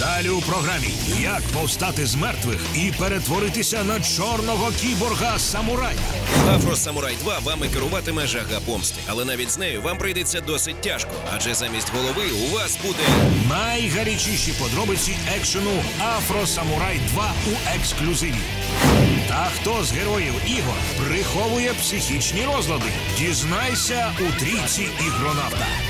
Далі у програмі як повстати з мертвих і перетворитися на чорного кіборга самурая. Афросамурай 2 вами керуватиме жага помсти, але навіть з нею вам прийдеться досить тяжко, адже замість голови у вас буде Найгарячіші подробиці екшену Афро Самурай 2 у ексклюзиві. Та хто з героїв ігор приховує психічні розлади? Дізнайся у трійці ігронавта.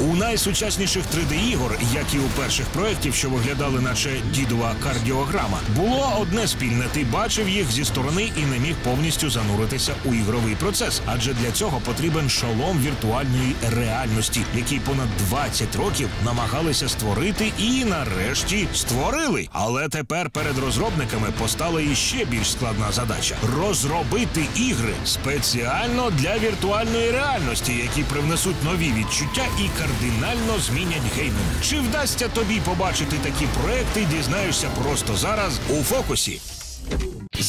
У найсучасніших 3D-ігор, як і у перших проєктів, що виглядали наче дідова кардіограма, було одне спільне. Ти бачив їх зі сторони і не міг повністю зануритися у ігровий процес. Адже для цього потрібен шолом віртуальної реальності, який понад 20 років намагалися створити і нарешті створили. Але тепер перед розробниками постала іще більш складна задача розробити ігри спеціально для віртуальної реальності, які привнесуть нові відчуття і кардинально змінять геймінг. Чи вдасться тобі побачити такі проекти? Дізнаєшся просто зараз у фокусі.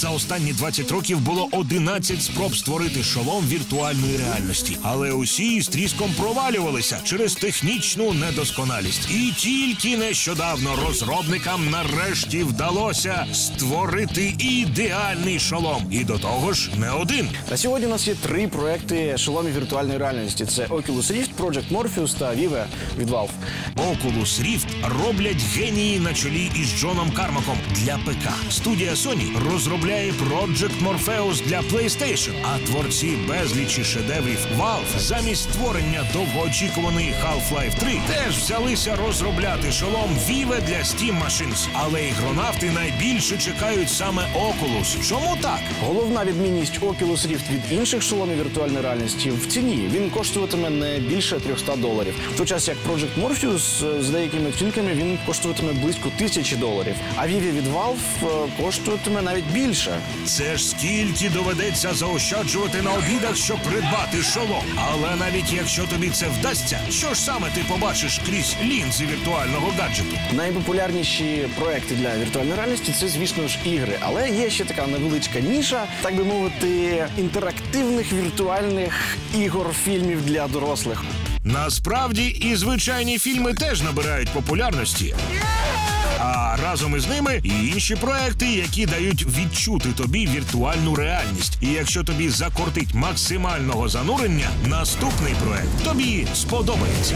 За останні 20 років було 11 спроб створити шолом віртуальної реальності, але усі із тріском провалювалися через технічну недосконалість. І тільки нещодавно розробникам нарешті вдалося створити ідеальний шолом. І до того ж, не один. На сьогодні у нас є три проекти шоломів віртуальної реальності: це Oculus Rift, Project Morpheus та Vive від Valve. Oculus Rift роблять генії на чолі із Джоном Кармаком для ПК. Студія Sony розробляє Project Morpheus для PlayStation, а творці безлічі шедеврів Valve замість створення довгоочікуваної Half-Life 3 теж взялися розробляти шолом Vive для Steam Machines. Але ігронавти найбільше чекають саме Oculus. Чому так? Головна відмінність Oculus Rift від інших шоломів віртуальної реальності в ціні. Він коштуватиме не більше 300 доларів. В той час як Project Morpheus е, з деякими оцінками він коштуватиме близько тисячі доларів. А Vive від Valve е, коштуватиме навіть більше. Це ж скільки доведеться заощаджувати на обідах, щоб придбати шолом. Але навіть якщо тобі це вдасться, що ж саме ти побачиш крізь лінзи віртуального гаджету? Найпопулярніші проекти для віртуальної реальності це, звісно ж, ігри. Але є ще така невеличка ніша, так би мовити, інтерактивних віртуальних ігор, фільмів для дорослих. Насправді і звичайні фільми теж набирають популярності. А разом із ними і інші проекти, які дають відчути тобі віртуальну реальність. І якщо тобі закортить максимального занурення, наступний проект тобі сподобається.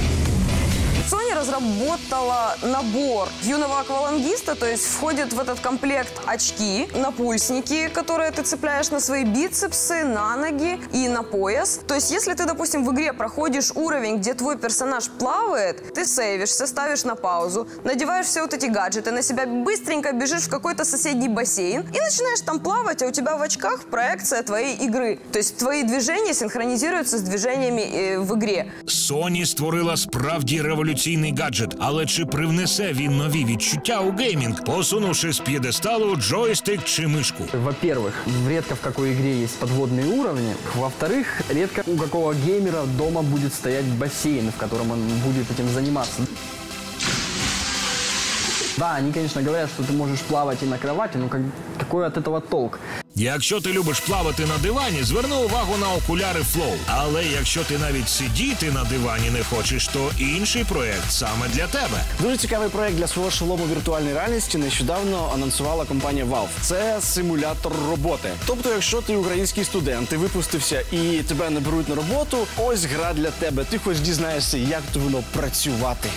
Sony разработала набор юного аквалангиста, то есть входит в этот комплект очки, напульсники, которые ты цепляешь на свои бицепсы, на ноги и на пояс. То есть если ты, допустим, в игре проходишь уровень, где твой персонаж плавает, ты сейвишься, ставишь на паузу, надеваешь все вот эти гаджеты на себя, быстренько бежишь в какой-то соседний бассейн и начинаешь там плавать, а у тебя в очках проекция твоей игры. То есть твои движения синхронизируются с движениями э, в игре. Sony створила справді революційний гаджет, але чи привнесе він нові відчуття у геймінг, посунувши з п'єдесталу джойстик чи мишку? Во-первых, редко в какой игре есть подводные уровни. Во-вторых, редко у какого геймера дома будет стоять бассейн, в котором он будет этим заниматься. Да, они, конечно, говорят, что ты можешь плавать и на кровати, но как- какой от этого толк? Якщо ти любиш плавати на дивані, зверни увагу на окуляри Flow. Але якщо ти навіть сидіти на дивані не хочеш, то інший проект саме для тебе. Дуже цікавий проект для свого шолому віртуальної реальності нещодавно анонсувала компанія Valve. Це симулятор роботи. Тобто, якщо ти український студент, ти випустився і тебе не беруть на роботу, ось гра для тебе. Ти хоч дізнаєшся, як то воно працювати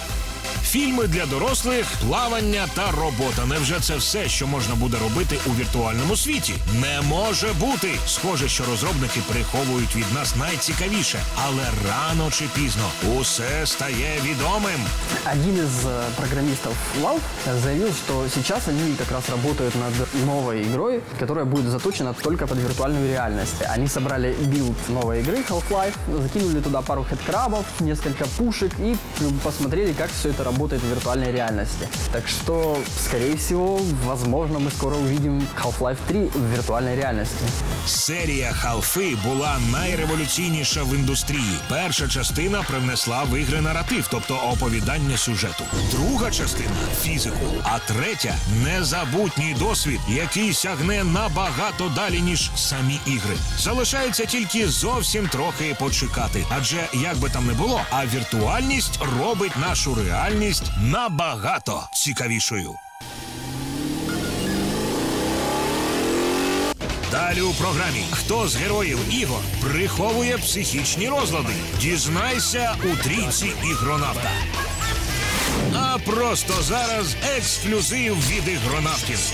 Фільми для дорослих, плавання та робота. Невже це все, що можна буде робити у віртуальному світі? Не може бути. Схоже, що розробники приховують від нас найцікавіше, але рано чи пізно усе стає відомим. Один из э, программистов Valve заявил, что сейчас они как раз работают над новой игрой, которая будет заточена только под виртуальную реальность. Они собрали билд новой игры Half-Life, закинули туда пару хедкрабов, несколько пушек и м, посмотрели, как все это работает работает в виртуальной реальности. Так что, скорее всего, возможно, мы скоро увидим Half-Life 3 в виртуальной реальности. Серія Халфи була найреволюційніша в індустрії. Перша частина привнесла в ігри наратив, тобто оповідання сюжету. Друга частина фізику. А третя незабутній досвід, який сягне набагато далі, ніж самі ігри. Залишається тільки зовсім трохи почекати. Адже як би там не було, а віртуальність робить нашу реальність набагато цікавішою. Далі у програмі хто з героїв ігор приховує психічні розлади. Дізнайся у трійці ігронавта. А просто зараз ексклюзив від ігронавтів.